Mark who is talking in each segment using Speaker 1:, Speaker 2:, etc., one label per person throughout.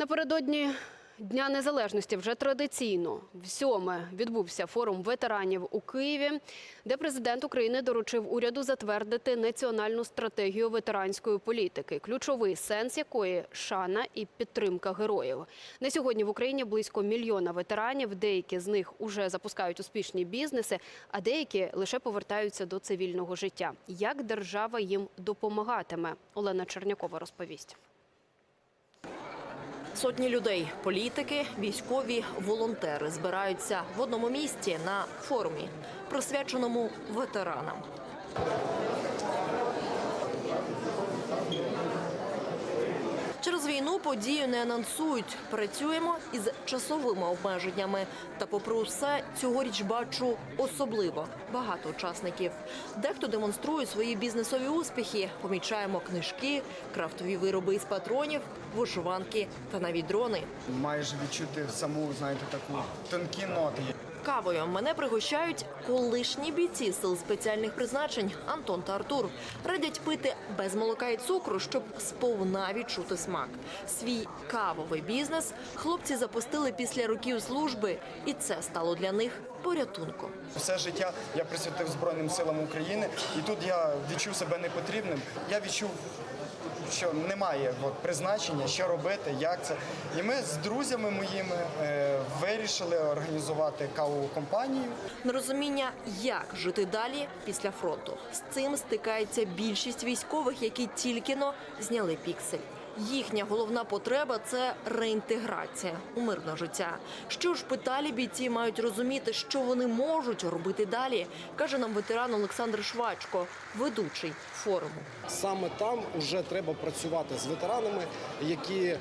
Speaker 1: Напередодні Дня Незалежності вже традиційно в сьоме відбувся форум ветеранів у Києві, де президент України доручив уряду затвердити національну стратегію ветеранської політики, ключовий сенс якої шана і підтримка героїв. На сьогодні в Україні близько мільйона ветеранів. Деякі з них уже запускають успішні бізнеси, а деякі лише повертаються до цивільного життя. Як держава їм допомагатиме? Олена Чернякова розповість.
Speaker 2: Сотні людей, політики, військові, волонтери збираються в одному місці на форумі, присвяченому ветеранам. Через війну подію не анонсують. Працюємо із часовими обмеженнями. Та, попри усе, цьогоріч бачу особливо багато учасників. Дехто демонструє свої бізнесові успіхи. Помічаємо книжки, крафтові вироби із патронів, вишиванки та навіть дрони.
Speaker 3: майже відчути саму, знаєте, таку тонкі ноти.
Speaker 2: Кавою мене пригощають колишні бійці сил спеціальних призначень Антон та Артур. Радять пити без молока і цукру, щоб сповна відчути смак. Свій кавовий бізнес хлопці запустили після років служби, і це стало для них порятунком.
Speaker 3: Все життя я присвятив Збройним силам України, і тут я відчув себе непотрібним. Я відчув, що немає от, призначення, що робити, як це. І ми з друзями моїми е, вирішили організувати кавову компанію.
Speaker 2: Нерозуміння, як жити далі після фронту. З цим стикається більшість військових, які тільки но зняли піксель. Їхня головна потреба це реінтеграція у мирне життя. Що ж питалі бійці мають розуміти, що вони можуть робити далі, каже нам ветеран Олександр Швачко, ведучий форуму.
Speaker 4: Саме там вже треба працювати з ветеранами, які,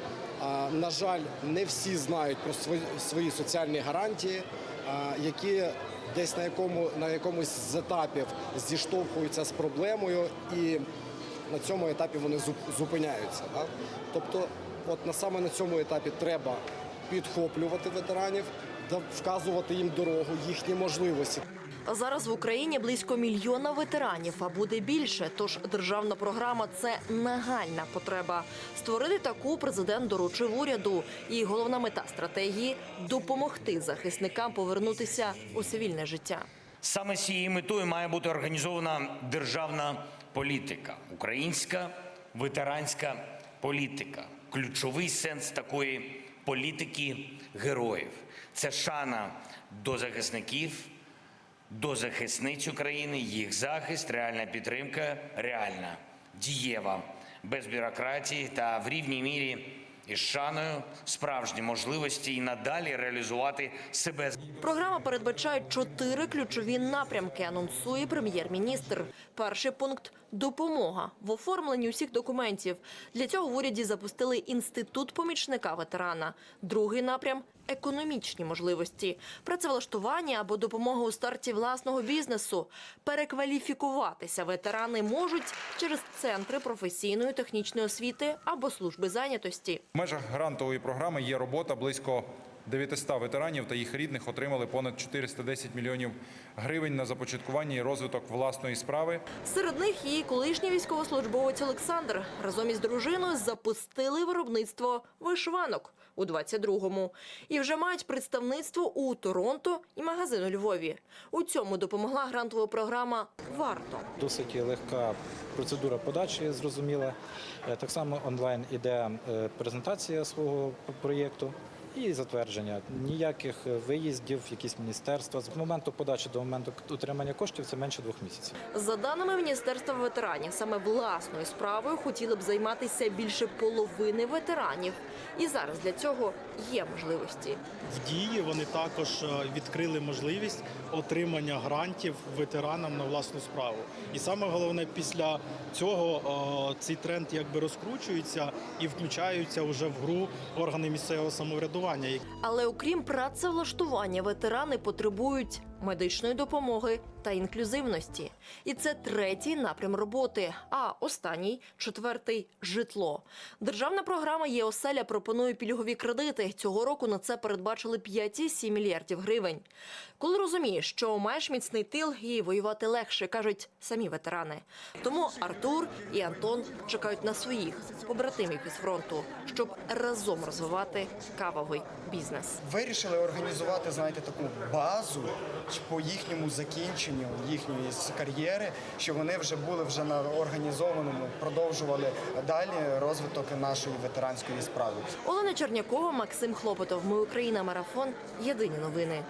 Speaker 4: на жаль, не всі знають про свої, соціальні гарантії, які десь на якому на якомусь з етапів зіштовхуються з проблемою, і на цьому етапі вони зупиняються. Да? Тобто, от на саме на цьому етапі треба підхоплювати ветеранів, вказувати їм дорогу, їхні можливості.
Speaker 2: Зараз в Україні близько мільйона ветеранів, а буде більше. Тож державна програма це нагальна потреба. Створити таку президент доручив уряду. І головна мета стратегії допомогти захисникам повернутися у цивільне життя.
Speaker 5: Саме з цією метою має бути організована державна політика, українська ветеранська політика. Ключовий сенс такої політики героїв це шана до захисників, до захисниць України, їх захист, реальна підтримка, реальна, дієва, без бюрократії та в рівній мірі із шаною справжні можливості і надалі реалізувати себе.
Speaker 2: Програма передбачає чотири ключові напрямки. Анонсує прем'єр-міністр. Перший пункт допомога в оформленні усіх документів. Для цього в уряді запустили інститут помічника ветерана. Другий напрям економічні можливості, працевлаштування або допомога у старті власного бізнесу. Перекваліфікуватися ветерани можуть через центри професійної технічної освіти або служби зайнятості.
Speaker 6: В межах грантової програми є робота близько 900 ветеранів та їх рідних отримали понад 410 мільйонів гривень на започаткування і розвиток власної справи.
Speaker 2: Серед них і колишній військовослужбовець Олександр разом із дружиною запустили виробництво вишиванок у 22-му. І вже мають представництво у Торонто і магазин у Львові. У цьому допомогла грантова програма «Варто».
Speaker 7: Досить легка процедура подачі, зрозуміла. Е, Так само онлайн іде е, презентація свого проєкту і затвердження. Ніяких виїздів, якісь міністерства. З моменту подачі до моменту отримання коштів це менше двох місяців.
Speaker 2: За даними Міністерства ветеранів, саме власною справою хотіли б займатися більше половини ветеранів. І зараз для цього є можливості.
Speaker 8: В дії вони також е, відкрили можливість отримання грантів ветеранам на власну справу. І саме головне, після цього е, цей тренд якби розкручується і включаються вже в гру органи місцевого самоврядування.
Speaker 2: Але окрім працевлаштування, ветерани потребують медичної допомоги та інклюзивності. І це третій напрям роботи. А останній четвертий житло. Державна програма «Є-оселя» пропонує пільгові кредити. Цього року на це передбачили 5,7 мільярдів гривень. Коли розумієш, що маєш міцний тил і воювати легше, кажуть самі ветерани. Тому Артур і Антон чекають на своїх побратимів із фронту, щоб разом розвивати кавовий бізнес.
Speaker 3: Вирішили організувати, знаєте, таку базу по їхньому закінченню їхньої кар'єри, що вони вже були вже на організованому, продовжували далі розвиток нашої ветеранської справи.
Speaker 2: Олена Чернякова, Максим Хлопотов. Ми Україна. Марафон. Єдині новини.